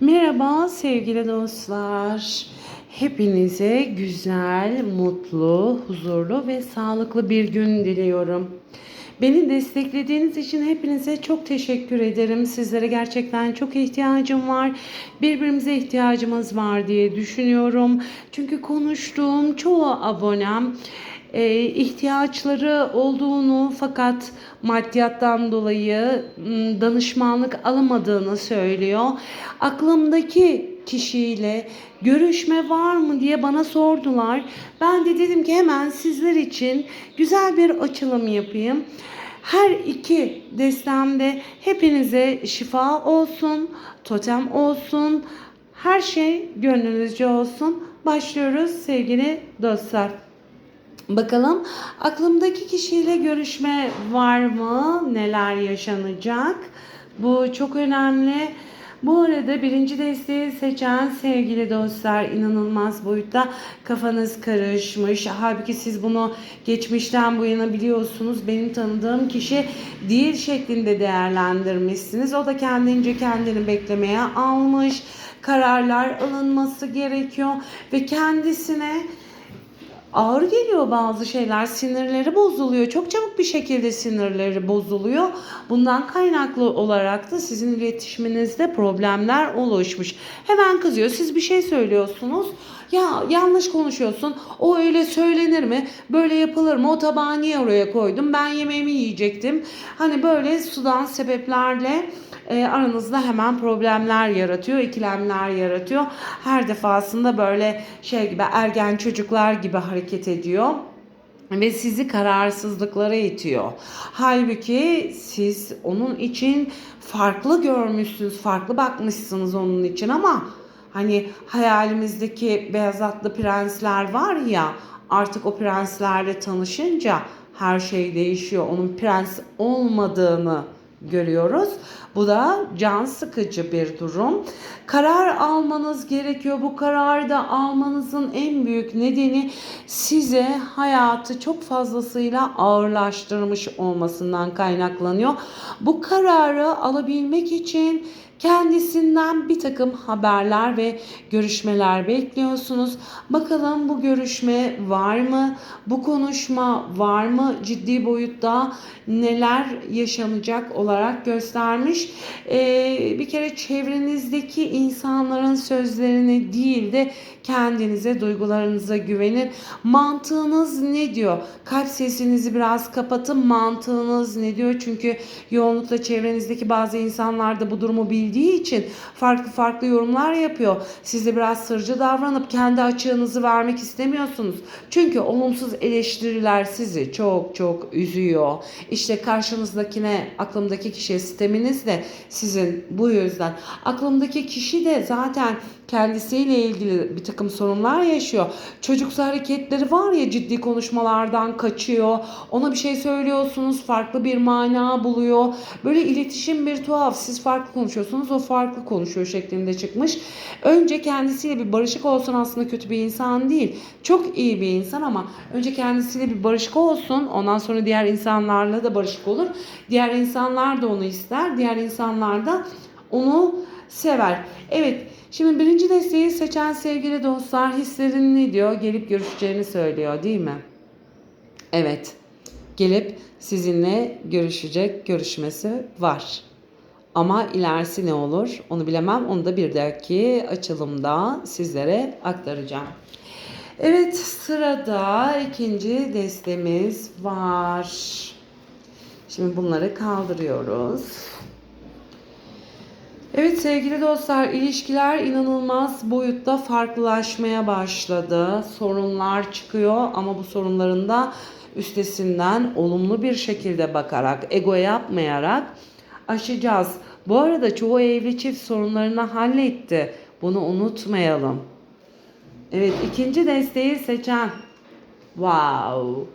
Merhaba sevgili dostlar. Hepinize güzel, mutlu, huzurlu ve sağlıklı bir gün diliyorum. Beni desteklediğiniz için hepinize çok teşekkür ederim. Sizlere gerçekten çok ihtiyacım var. Birbirimize ihtiyacımız var diye düşünüyorum. Çünkü konuştuğum çoğu abonem e, ihtiyaçları olduğunu fakat maddiyattan dolayı m, danışmanlık alamadığını söylüyor. Aklımdaki kişiyle görüşme var mı diye bana sordular. Ben de dedim ki hemen sizler için güzel bir açılım yapayım. Her iki destemde hepinize şifa olsun, totem olsun, her şey gönlünüzce olsun. Başlıyoruz sevgili dostlar. Bakalım aklımdaki kişiyle görüşme var mı? Neler yaşanacak? Bu çok önemli. Bu arada birinci desteği seçen sevgili dostlar inanılmaz boyutta kafanız karışmış. Halbuki siz bunu geçmişten bu yana biliyorsunuz. Benim tanıdığım kişi değil şeklinde değerlendirmişsiniz. O da kendince kendini beklemeye almış. Kararlar alınması gerekiyor ve kendisine ağır geliyor bazı şeyler. Sinirleri bozuluyor. Çok çabuk bir şekilde sinirleri bozuluyor. Bundan kaynaklı olarak da sizin iletişiminizde problemler oluşmuş. Hemen kızıyor. Siz bir şey söylüyorsunuz. Ya yanlış konuşuyorsun. O öyle söylenir mi? Böyle yapılır mı? O tabağı niye oraya koydum? Ben yemeğimi yiyecektim. Hani böyle sudan sebeplerle e, aranızda hemen problemler yaratıyor, ikilemler yaratıyor. Her defasında böyle şey gibi ergen çocuklar gibi hareket ediyor ve sizi kararsızlıklara itiyor. Halbuki siz onun için farklı görmüşsünüz, farklı bakmışsınız onun için ama hani hayalimizdeki beyaz atlı prensler var ya artık o prenslerle tanışınca her şey değişiyor. Onun prens olmadığını görüyoruz. Bu da can sıkıcı bir durum. Karar almanız gerekiyor. Bu kararı da almanızın en büyük nedeni size hayatı çok fazlasıyla ağırlaştırmış olmasından kaynaklanıyor. Bu kararı alabilmek için kendisinden bir takım haberler ve görüşmeler bekliyorsunuz. Bakalım bu görüşme var mı? Bu konuşma var mı? Ciddi boyutta neler yaşanacak olarak göstermiş. Ee, bir kere çevrenizdeki insanların sözlerini değil de kendinize, duygularınıza güvenin. Mantığınız ne diyor? Kalp sesinizi biraz kapatın. Mantığınız ne diyor? Çünkü yoğunlukla çevrenizdeki bazı insanlar da bu durumu bildiği için farklı farklı yorumlar yapıyor. Siz de biraz sırcı davranıp kendi açığınızı vermek istemiyorsunuz. Çünkü olumsuz eleştiriler sizi çok çok üzüyor. İşte karşınızdakine, aklımdaki kişiye sisteminiz de sizin bu yüzden. Aklımdaki kişi de zaten kendisiyle ilgili bir takım sorunlar yaşıyor. Çocuksu hareketleri var ya ciddi konuşmalardan kaçıyor. Ona bir şey söylüyorsunuz farklı bir mana buluyor. Böyle iletişim bir tuhaf. Siz farklı konuşuyorsunuz o farklı konuşuyor şeklinde çıkmış. Önce kendisiyle bir barışık olsun aslında kötü bir insan değil. Çok iyi bir insan ama önce kendisiyle bir barışık olsun. Ondan sonra diğer insanlarla da barışık olur. Diğer insanlar da onu ister. Diğer insanlar da onu sever. Evet Şimdi birinci desteği seçen sevgili dostlar hislerin ne diyor? Gelip görüşeceğini söylüyor değil mi? Evet. Gelip sizinle görüşecek görüşmesi var. Ama ilerisi ne olur onu bilemem. Onu da bir dahaki açılımda sizlere aktaracağım. Evet sırada ikinci destemiz var. Şimdi bunları kaldırıyoruz. Evet sevgili dostlar ilişkiler inanılmaz boyutta farklılaşmaya başladı. Sorunlar çıkıyor ama bu sorunların da üstesinden olumlu bir şekilde bakarak, ego yapmayarak aşacağız. Bu arada çoğu evli çift sorunlarını halletti. Bunu unutmayalım. Evet ikinci desteği seçen. Wow.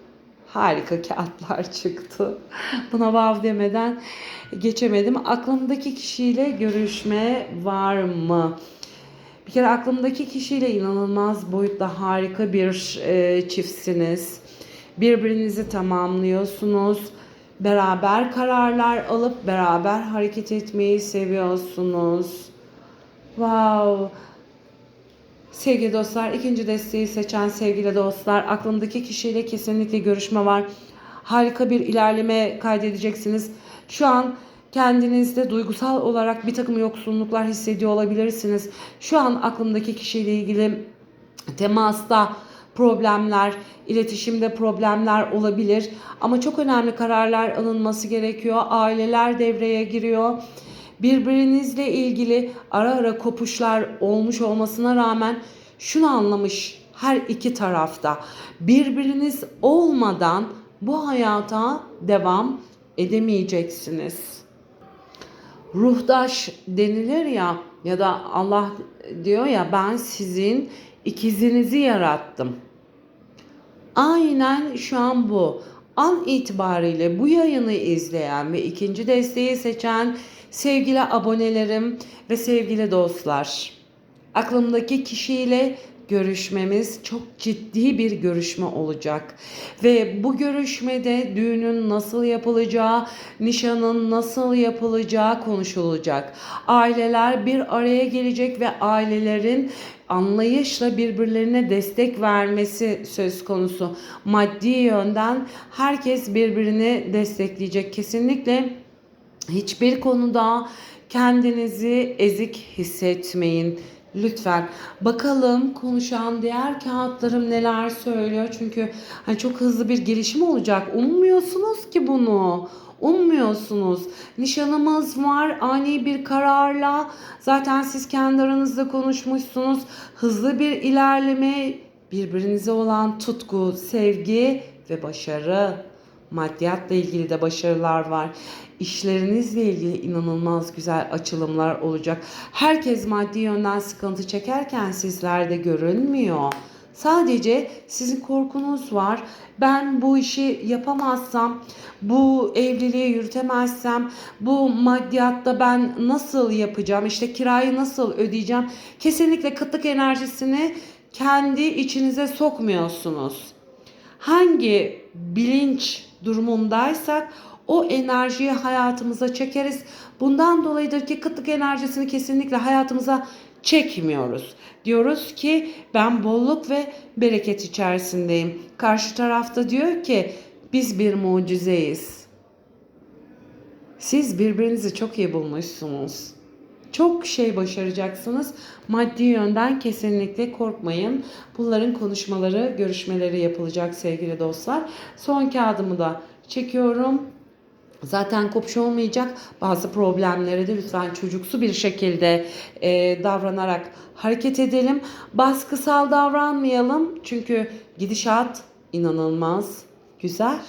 Harika kağıtlar çıktı. Buna wow demeden geçemedim. Aklımdaki kişiyle görüşme var mı? Bir kere aklımdaki kişiyle inanılmaz boyutta harika bir e, çiftsiniz. Birbirinizi tamamlıyorsunuz. Beraber kararlar alıp beraber hareket etmeyi seviyorsunuz. Wow. Sevgili dostlar, ikinci desteği seçen sevgili dostlar, aklımdaki kişiyle kesinlikle görüşme var. Harika bir ilerleme kaydedeceksiniz. Şu an kendinizde duygusal olarak bir takım yoksunluklar hissediyor olabilirsiniz. Şu an aklımdaki kişiyle ilgili temasta problemler, iletişimde problemler olabilir. Ama çok önemli kararlar alınması gerekiyor. Aileler devreye giriyor. Birbirinizle ilgili ara ara kopuşlar olmuş olmasına rağmen şunu anlamış her iki tarafta. Birbiriniz olmadan bu hayata devam edemeyeceksiniz ruhdaş denilir ya ya da Allah diyor ya ben sizin ikizinizi yarattım. Aynen şu an bu. An itibariyle bu yayını izleyen ve ikinci desteği seçen sevgili abonelerim ve sevgili dostlar. Aklımdaki kişiyle görüşmemiz çok ciddi bir görüşme olacak. Ve bu görüşmede düğünün nasıl yapılacağı, nişanın nasıl yapılacağı konuşulacak. Aileler bir araya gelecek ve ailelerin anlayışla birbirlerine destek vermesi söz konusu. Maddi yönden herkes birbirini destekleyecek. Kesinlikle hiçbir konuda kendinizi ezik hissetmeyin. Lütfen bakalım konuşan diğer kağıtlarım neler söylüyor. Çünkü hani çok hızlı bir gelişim olacak. Ummuyorsunuz ki bunu. Ummuyorsunuz. Nişanımız var ani bir kararla. Zaten siz kendi aranızda konuşmuşsunuz. Hızlı bir ilerleme, birbirinize olan tutku, sevgi ve başarı. Maddiyatla ilgili de başarılar var. İşlerinizle ilgili inanılmaz güzel açılımlar olacak. Herkes maddi yönden sıkıntı çekerken sizlerde görünmüyor. Sadece sizin korkunuz var. Ben bu işi yapamazsam, bu evliliği yürütemezsem, bu maddiyatta ben nasıl yapacağım, işte kirayı nasıl ödeyeceğim? Kesinlikle kıtlık enerjisini kendi içinize sokmuyorsunuz hangi bilinç durumundaysak o enerjiyi hayatımıza çekeriz. Bundan dolayıdır ki kıtlık enerjisini kesinlikle hayatımıza çekmiyoruz. Diyoruz ki ben bolluk ve bereket içerisindeyim. Karşı tarafta diyor ki biz bir mucizeyiz. Siz birbirinizi çok iyi bulmuşsunuz. Çok şey başaracaksınız. Maddi yönden kesinlikle korkmayın. Bunların konuşmaları, görüşmeleri yapılacak sevgili dostlar. Son kağıdımı da çekiyorum. Zaten kopuş olmayacak. Bazı problemlere de lütfen çocuksu bir şekilde e, davranarak hareket edelim. Baskısal davranmayalım. Çünkü gidişat inanılmaz güzel.